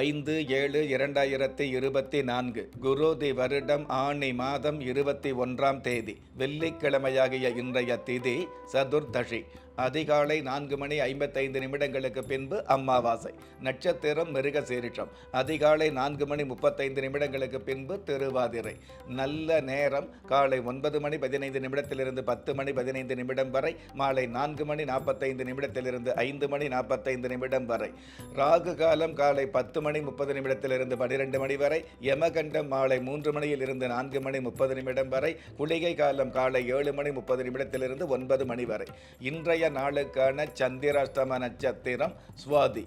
ஐந்து ஏழு இரண்டாயிரத்தி இருபத்தி நான்கு குரோதி வருடம் ஆணி மாதம் இருபத்தி ஒன்றாம் தேதி வெள்ளிக்கிழமையாகிய இன்றைய திதி சதுர்தஷி அதிகாலை நான்கு மணி ஐம்பத்தைந்து நிமிடங்களுக்கு பின்பு அம்மாவாசை. நட்சத்திரம் மிருக சீரிற்றம் அதிகாலை நான்கு மணி முப்பத்தைந்து நிமிடங்களுக்கு பின்பு திருவாதிரை. நல்ல நேரம். காலை ஒன்பது மணி பதினைந்து நிமிடத்திலிருந்து பத்து மணி பதினைந்து நிமிடம் வரை. மாலை நான்கு மணி நாற்பத்தைந்து நிமிடத்திலிருந்து ஐந்து மணி நாற்பத்தைந்து நிமிடம் வரை. ராகு காலம் காலை பத்து மணி முப்பது நிமிடத்திலிருந்து பனிரெண்டு மணி வரை. யமகண்டம் மாலை மூன்று மணியில் இருந்து நான்கு மணி முப்பது நிமிடம் வரை. குளிகை காலம் காலை ஏழு மணி முப்பது நிமிடத்திலிருந்து ஒன்பது மணி வரை. இன்றைய நாளுக்கான சந்திராஷ்டம நட்சத்திரம் சுவாதி.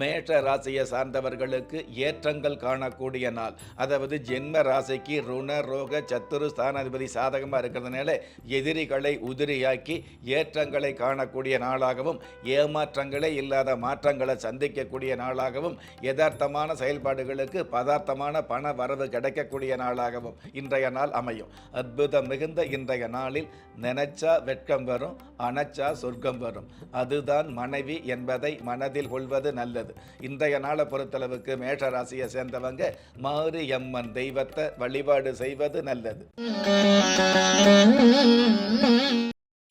மேஷ ராசியை சார்ந்தவர்களுக்கு ஏற்றங்கள் காணக்கூடிய நாள். அதாவது ஜென்ம ராசிக்கு ருண ரோக சத்துரு ஸ்தானாதிபதி சாதகமாக இருக்கிறதுனால எதிரிகளை உதிரியாக்கி ஏற்றங்களை காணக்கூடிய நாளாகவும் ஏமாற்றங்களே இல்லாத மாற்றங்களை சந்திக்கக்கூடிய நாளாகவும் யதார்த்தமான செயல்பாடுகளுக்கு பதார்த்தமான பண வரவு கிடைக்கக்கூடிய நாளாகவும் இன்றைய நாள் அமையும். அற்புதம் மிகுந்த இன்றைய நாளில் நினைச்சா வெட்கம் வரும் அணைச்சா சொர்க்கம் வரும். அதுதான் மனைவி என்பதை மனதில் கொள்வது நல்லது. இன்றைய நாளை பொறுத்தளவுக்கு மேஷ ராசியை சேர்ந்தவங்க மாரியம்மன் தெய்வத்தை வழிபாடு செய்வது நல்லது.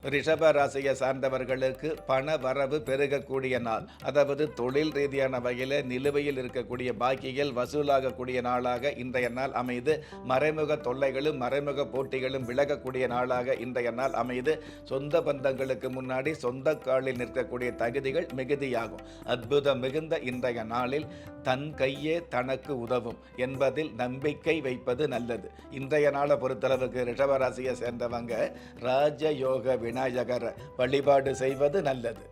ரிஷப ராசியை சார்ந்தவர்களுக்கு பண வரவு பெருகக்கூடிய நாள். அதாவது தொழில் ரீதியான வகையில் நிலுவையில் இருக்கக்கூடிய பாக்கிகள் வசூலாகக்கூடிய நாளாக இன்றைய நாள் அமைது. மறைமுக தொல்லைகளும் மறைமுக போட்டிகளும் விலகக்கூடிய நாளாக இன்றைய நாள் அமைது. சொந்த பந்தங்களுக்கு முன்னாடி சொந்த காலில் நிற்கக்கூடிய தகுதிகள் மிகுதியாகும். அற்புதம் மிகுந்த இன்றைய நாளில் தன் கையே தனக்கு உதவும் என்பதில் நம்பிக்கை வைப்பது நல்லது. இன்றைய நாளை பொறுத்தளவுக்கு ரிஷபராசியை சேர்ந்தவங்க ராஜயோக விநாயகர் வழிபாடு செய்வது நல்லது.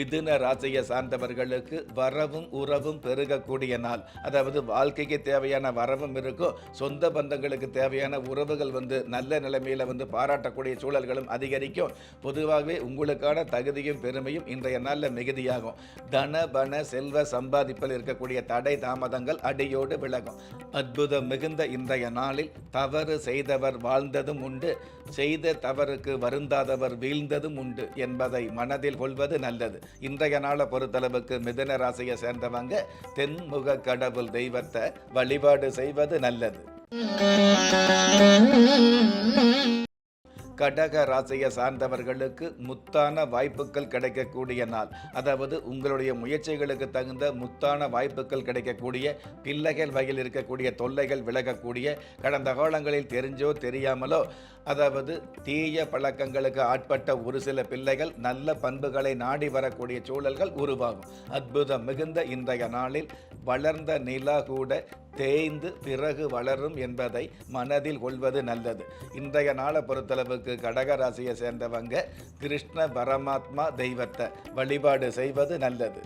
மிதுன ராசியை சார்ந்தவர்களுக்கு வரவும் உறவும் பெருகக்கூடிய நாள். அதாவது வாழ்க்கைக்கு தேவையான வரவும் இருக்கும் சொந்த பந்தங்களுக்கு தேவையான உறவுகள் வந்து நல்ல நிலைமையில் வந்து பாராட்டக்கூடிய சூழல்களும் அதிகரிக்கும். பொதுவாகவே உங்களுக்கான தகுதியும் பெருமையும் இன்றைய நாளில் மிகுதியாகும். தன பண செல்வ சம்பாதிப்பில் இருக்கக்கூடிய தடை தாமதங்கள் அடியோடு விலகும். அற்புதம் மிகுந்த இன்றைய நாளில் தவறு செய்தவர் வாழ்ந்ததும் உண்டு. செய்த தவறுக்கு வருந்தாதவர் வீழ்ந்ததும் உண்டு என்பதை மனதில் கொள்வது நல்லது. இன்றைய நாளை பொறுத்தளவுக்கு மிதன ராசியை சேர்ந்தவங்க தென்முக கடவுள் தெய்வத்தை வழிபாடு செய்வது நல்லது. கடக ராசியை சார்ந்தவர்களுக்கு முத்தான வாய்ப்புகள் கிடைக்கக்கூடிய நாள். அதாவது உங்களுடைய முயற்சிகளுக்கு தகுந்த முத்தான வாய்ப்புகள் கிடைக்கக்கூடிய பிள்ளைகள் வகையில் இருக்கக்கூடிய தொல்லைகள் விலகக்கூடிய கடந்த காலங்களில் தெரிஞ்சோ தெரியாமலோ அதாவது தீய பழக்கங்களுக்கு ஆட்பட்ட ஒரு சில பிள்ளைகள் நல்ல பண்புகளை நாடி வரக்கூடிய சூழல்கள் உருவாகும். அற்புதம் மிகுந்த இன்றைய நாளில் வளர்ந்த நிலா கூட தேய்ந்து பிறகு வளரும் என்பதை மனதில் கொள்வது நல்லது. இன்றைய நாளை பொறுத்தளவுக்கு கடக ராசியை சேர்ந்தவங்க கிருஷ்ண பரமாத்மா தெய்வத்தை வழிபாடு செய்வது நல்லது.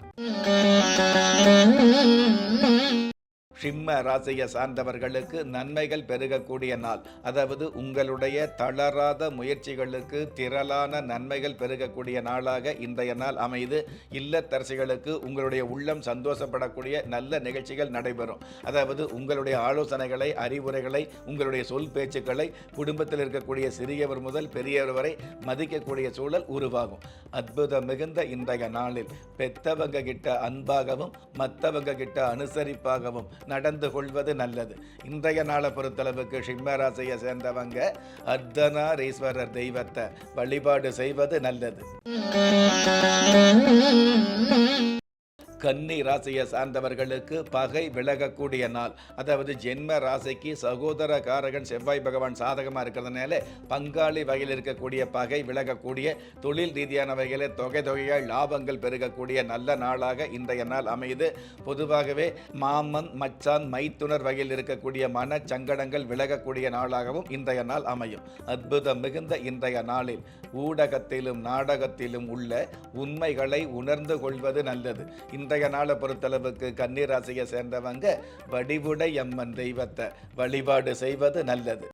சிம்ம ராசியை சார்ந்தவர்களுக்கு நன்மைகள் பெருகக்கூடிய நாள். அதாவது உங்களுடைய தளராத முயற்சிகளுக்கு திரளான நன்மைகள் பெருகக்கூடிய நாளாக இன்றைய நாள் அமைது இல்லத்தரசிகளுக்கு உங்களுடைய உள்ளம் சந்தோஷப்படக்கூடிய நல்ல நிகழ்ச்சிகள் நடைபெறும். அதாவது உங்களுடைய ஆலோசனைகளை அறிவுரைகளை உங்களுடைய சொல் பேச்சுக்களை குடும்பத்தில் இருக்கக்கூடிய சிறியவர் முதல் பெரியவர் வரை மதிக்கக்கூடிய சூழல் உருவாகும். அற்புதம் மிகுந்த இன்றைய நாளில் பெத்தவங்க கிட்ட அன்பாகவும் மற்றவங்க கிட்ட அனுசரிப்பாகவும் நடந்து கொள்வது நல்லது. இன்றைய நாளை பொறுத்தளவுக்கு சிம்மராசியை சேர்ந்தவங்க அர்த்தநாரீஸ்வரர் தெய்வத்தை வழிபாடு செய்வது நல்லது. கன்னி ராசியை சார்ந்தவர்களுக்கு பகை விலகக்கூடிய நாள். அதாவது ஜென்ம ராசிக்கு சகோதர காரகன் செவ்வாய் பகவான் சாதகமாக இருக்கிறதுனால பங்காளி வகையில் இருக்கக்கூடிய பகை விலகக்கூடிய தொழில் ரீதியான வகையில் தொகை தொகையால் லாபங்கள் பெருகக்கூடிய நல்ல நாளாக இன்றைய நாள் அமையுது. பொதுவாகவே மாமன் மச்சான் மைத்துனர் வகையில் இருக்கக்கூடிய மன சங்கடங்கள் விலகக்கூடிய நாளாகவும் இன்றைய நாள் அமையும். அற்புதம் மிகுந்த இன்றைய நாளில் ஊடகத்திலும் நாடகத்திலும் உள்ள உண்மைகளை உணர்ந்து கொள்வது நல்லது. இந்த இன்றைய நாளை பொறுத்தளவுக்கு கன்னிராசியை சேர்ந்தவங்க வடிவுடை அம்மன் தெய்வத்தை வழிபாடு செய்வது நல்லது.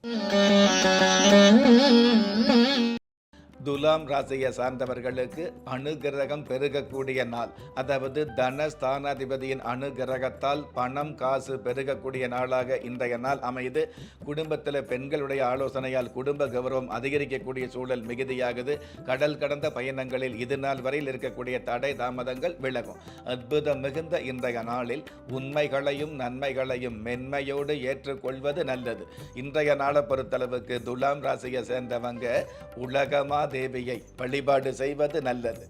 துலாம் ராசியை சார்ந்தவர்களுக்கு அனுகிரகம் பெருகக்கூடிய நாள். அதாவது தன ஸ்தானாதிபதியின் அனுகிரகத்தால் பணம் காசு பெருகக்கூடிய நாளாக இன்றைய நாள் அமையுது. குடும்பத்தில் பெண்களுடைய ஆலோசனையால் குடும்ப கௌரவம் அதிகரிக்கக்கூடிய சூழல் மிகுதியாகுது. கடல் கடந்த பயணங்களில் இது நாள் வரையில் இருக்கக்கூடிய தடை தாமதங்கள் விலகும். அற்புதம் மிகுந்த இன்றைய நாளில் உண்மைகளையும் நன்மைகளையும் மென்மையோடு ஏற்றுக்கொள்வது நல்லது. இன்றைய நாளை பொறுத்தளவுக்கு துலாம் ராசியை சேர்ந்தவங்க உலகமாக தேவியை வழிபாடு செய்வது நல்லது.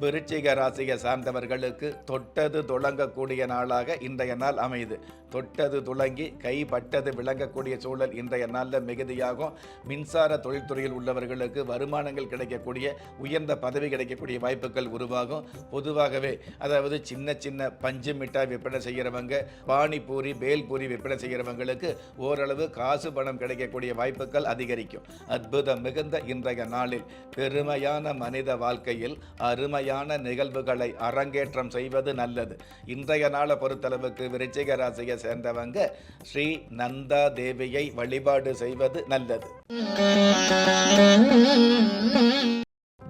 விருச்சிக ராசியை சார்ந்தவர்களுக்கு தொட்டது துளங்கக்கூடிய நாளாக இன்றைய நாள் அமையுது. தொட்டது துளங்கி கைப்பட்டது விளங்கக்கூடிய சூழல் இன்றைய நாளில் மிகுதியாகும். மின்சார தொழில்துறையில் உள்ளவர்களுக்கு வருமானங்கள் கிடைக்கக்கூடிய உயர்ந்த பதவி கிடைக்கக்கூடிய வாய்ப்புகள் உருவாகும். பொதுவாகவே அதாவது சின்ன சின்ன பஞ்சு மிட்டாய் விற்பனை செய்கிறவங்க பானிபூரி பேல்பூரி விற்பனை செய்கிறவங்களுக்கு ஓரளவு காசு பணம் கிடைக்கக்கூடிய வாய்ப்புகள் அதிகரிக்கும். அற்புதம் மிகுந்த இன்றைய நாளில் பெருமையான மனித வாழ்க்கையில் அருமையான நிகழ்வுகளை அரங்கேற்றம் செய்வது நல்லது. இன்றைய நாளை பொறுத்தளவுக்கு விருச்சிக ராசியை சேர்ந்தவங்க ஸ்ரீ நந்தா தேவியை வழிபாடு செய்வது நல்லது.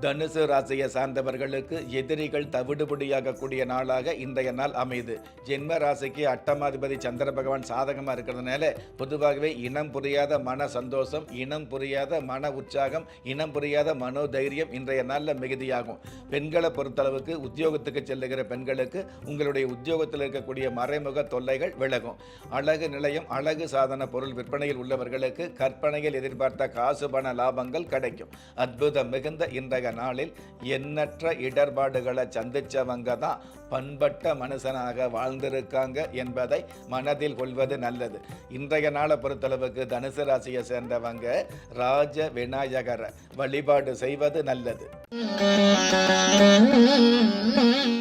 தனுசு ராசியை சார்ந்தவர்களுக்கு எதிரிகள் தவிடுபடியாகக்கூடிய நாளாக இன்றைய நாள் அமையுது. ஜென்ம ராசிக்கு அட்டமாதிபதி சந்திர பகவான் சாதகமாக இருக்கிறதுனால பொதுவாகவே இனம் புரியாத மன சந்தோஷம் இனம் புரியாத மன உற்சாகம் இனம் புரியாத மனோதைரியம் இன்றைய நாளில் மிகுதியாகும். பெண்களை பொறுத்தளவுக்கு உத்தியோகத்துக்கு செல்லுகிற பெண்களுக்கு உங்களுடைய உத்தியோகத்தில் இருக்கக்கூடிய மறைமுக தொல்லைகள் விலகும். அழகு நிலையம் அழகு சாதன பொருள் விற்பனையில் உள்ளவர்களுக்கு கற்பனையில் எதிர்பார்த்த காசு பண லாபங்கள் கிடைக்கும். அற்புதம் மிகுந்த இன்றைய நாளில் எண்ணற்ற இடர்பாடுகளை சந்தித்தவங்க தான் பண்பட்ட மனுஷனாக வாழ்ந்திருக்காங்க என்பதை மனதில் கொள்வது நல்லது. இன்றைய நாளை பொறுத்தளவுக்கு தனுசு ராசியை சேர்ந்தவங்க ராஜ விநாயகரை வழிபாடு செய்வது நல்லது. Mm-hmm.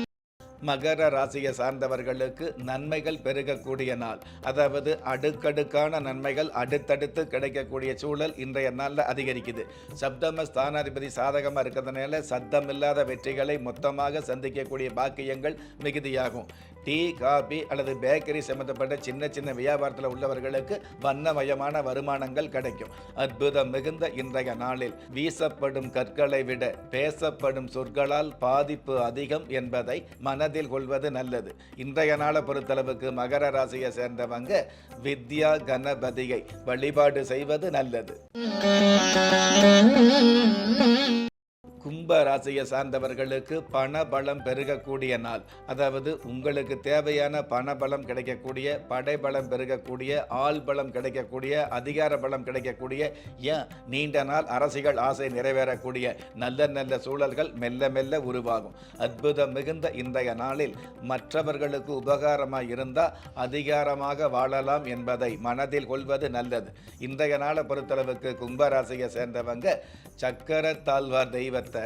மகர ராசியை சார்ந்தவர்களுக்கு நன்மைகள் பெருகக்கூடிய நாள். அதாவது அடுக்கடுக்கான நன்மைகள் அடுத்தடுத்து கிடைக்கக்கூடிய சூழல் இன்றைய நாளில் அதிகரிக்குது. சப்தம ஸ்தானாதிபதி சாதகமாக இருக்கிறதுனால சத்தமில்லாத வெற்றிகளை மொத்தமாக சந்திக்கக்கூடிய பாக்கியங்கள் மிகுதியாகும். டீ காபி அல்லது பேக்கரி சம்மந்தப்பட்ட சின்ன சின்ன வியாபாரத்தில் உள்ளவர்களுக்கு வண்ணமயமான வருமானங்கள் கிடைக்கும். அற்புதம் மிகுந்த இன்றைய நாளில் வீசப்படும் கற்களை விட பேசப்படும் சொற்களால் பாதிப்பு அதிகம் என்பதை மனதில் கொள்வது நல்லது. இன்றைய நாளை பொறுத்தளவுக்கு மகர ராசியை சேர்ந்தவங்க வித்யா கணபதியை வழிபாடு செய்வது நல்லது. கும்ப ராசியை சார்ந்தவர்களுக்கு பண பலம் பெருகக்கூடிய நாள். அதாவது உங்களுக்கு தேவையான பண பலம் கிடைக்கக்கூடிய படைபலம் பெருகக்கூடிய ஆள் பலம் கிடைக்கக்கூடிய அதிகார பலம் கிடைக்கக்கூடிய ஏன்? நீண்ட நாள் அரசிகள் ஆசை நிறைவேறக்கூடிய நல்ல நல்ல சூழல்கள் மெல்ல மெல்ல உருவாகும். அற்புதம் மிகுந்த இன்றைய நாளில் மற்றவர்களுக்கு உபகாரமாக இருந்தால் அதிகாரமாக வாழலாம் என்பதை மனதில் கொள்வது நல்லது. இன்றைய நாளை பொறுத்தளவுக்கு கும்பராசியை சேர்ந்தவங்க சக்கர தாழ்வார் தெய்வத்தை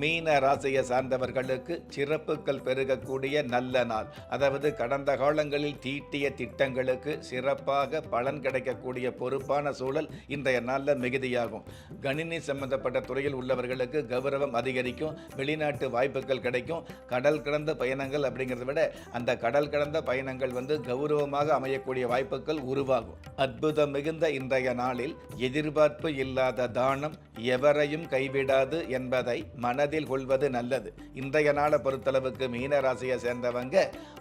மீன ராசியை சார்ந்தவர்களுக்கு சிறப்புகள் பெருகக்கூடிய நல்ல நாள். அதாவது கடந்த காலங்களில் தீட்டிய திட்டங்களுக்கு சிறப்பாக பலன் கிடைக்கக்கூடிய பொறுப்பான சூழல் இன்றைய நாளில் மிகுதியாகும். கணினி சம்பந்தப்பட்ட துறையில் உள்ளவர்களுக்கு கௌரவம் அதிகரிக்கும் வெளிநாட்டு வாய்ப்புகள் கிடைக்கும். கடல் கடந்த பயணங்கள் அப்படிங்கிறத விட அந்த கடல் கடந்த பயணங்கள் வந்து கௌரவமாக அமையக்கூடிய வாய்ப்புகள் உருவாகும். அற்புதம் மிகுந்த இன்றைய நாளில் எதிர்பார்ப்பு இல்லாத தானம் எவரையும் கைவிடாது என்பதை மனதில் கொள்வது நல்லது. இன்றைய நாளை பொறுத்தளவுக்கு மீன ராசியை சேர்ந்தவங்க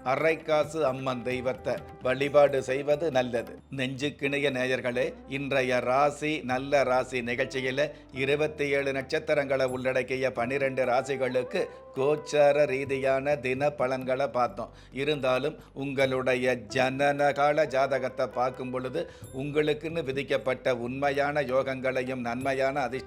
அரைக்காசு அம்மன் தெய்வத்தை வழிபாடு செய்வது நல்லது. நெஞ்சுக்கிணைய நேயர்களே இன்றைய ராசி நல்ல ராசி நிகழ்ச்சியில் இருபத்தி ஏழு நட்சத்திரங்களை உள்ளடக்கிய பனிரெண்டு ராசிகளுக்கு கோச்சார ரீதியான தின பலன்களை பார்த்தோம். இருந்தாலும் உங்களுடைய ஜனனகால ஜாதகத்தை பார்க்கும் பொழுது உங்களுக்குன்னு விதிக்கப்பட்ட உண்மையான யோகங்களையும் நன்மையான அதிர்ஷ்ட